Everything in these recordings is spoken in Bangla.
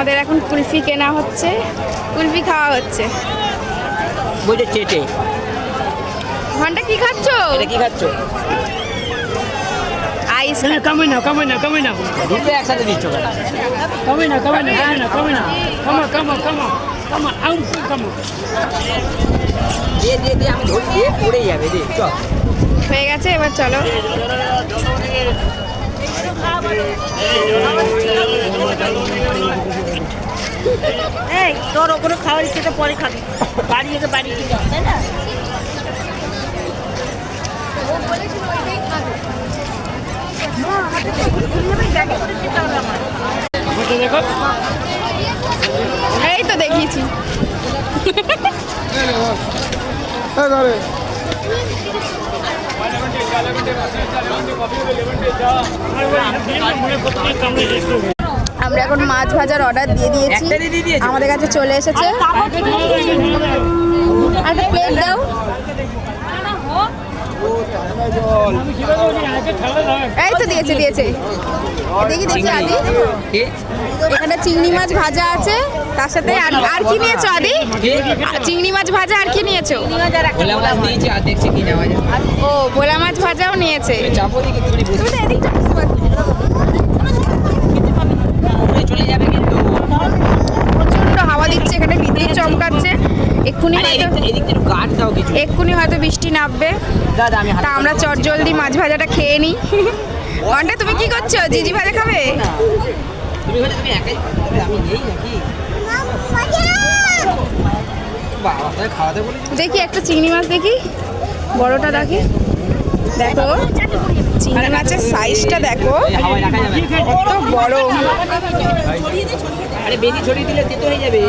আমাদের এখন কুলফি কেনা হচ্ছে। কুলফি খাওয়া হচ্ছে। বলছে চেটে ঘণ্টা কি খাচ্ছ? এটা কি খাচ্ছ? আইস কামে না কামে না কামে না দুটো একসাথে দিচ্ছ কেন? না না না কামে না কামা কামা কামা কামা আউ কামা। দিয়ে দিয়ে দিয়ে আমি ধরি দিয়ে পড়ে যাবে রে চ হয়ে গেছে এবার চলো। এই তোর ওপরে খাওয়ার ইচ্ছেটা পরে খাবি বাড়ি যেতে বাড়ি গিয়ে তাই না এই তো দেখিয়েছি মনে আমরা এখন মাছ ভাজার অর্ডার দিয়ে দিয়েছি? আমাদের কাছে চলে এসেছে। আর একটা প্লেট দাও। এই তো দিয়েছে দিয়েছে। দেখি দেখি আদি। এখানে চিংড়ি মাছ ভাজা আছে। তার সাথে আর আর কি নিয়েছো আদি? চিংড়ি মাছ ভাজা আর কি নিয়েছো? ও ভোলা মাছ ভাজাও নিয়েছে চাপো দিকে তুমি তুমি তো এদিকটা বুঝতে পারছ। চলে যাবে কিন্তু প্রচণ্ড হাওয়া দিচ্ছে এখানে বিদ্যুৎ চমকাচ্ছে এক্ষুনি এক্ষুনি হয়তো বৃষ্টি নামবে। দাদা তা আমরা চট জলদি মাছ ভাজাটা খেয়ে নিই। ঘণ্টা তুমি কি করছ? জিজি ভাজা খাবে? দেখি একটা চিংড়ি মাছ দেখি। বড়টা দেখি। দেখো। চিংড়ি মাছের সাইজটা দেখো। কত বড় আরে বেশি ছড়িয়ে দিলে তেতো হয়ে যাবে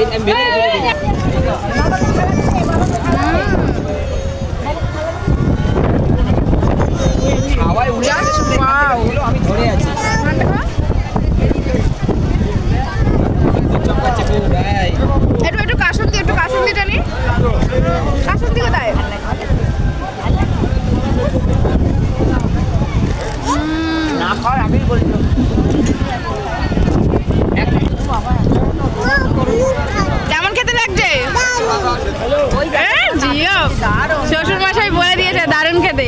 কেমন খেতে লাগছে? শ্বশুর মশাই বলে দিয়েছে দারুণ খেতে।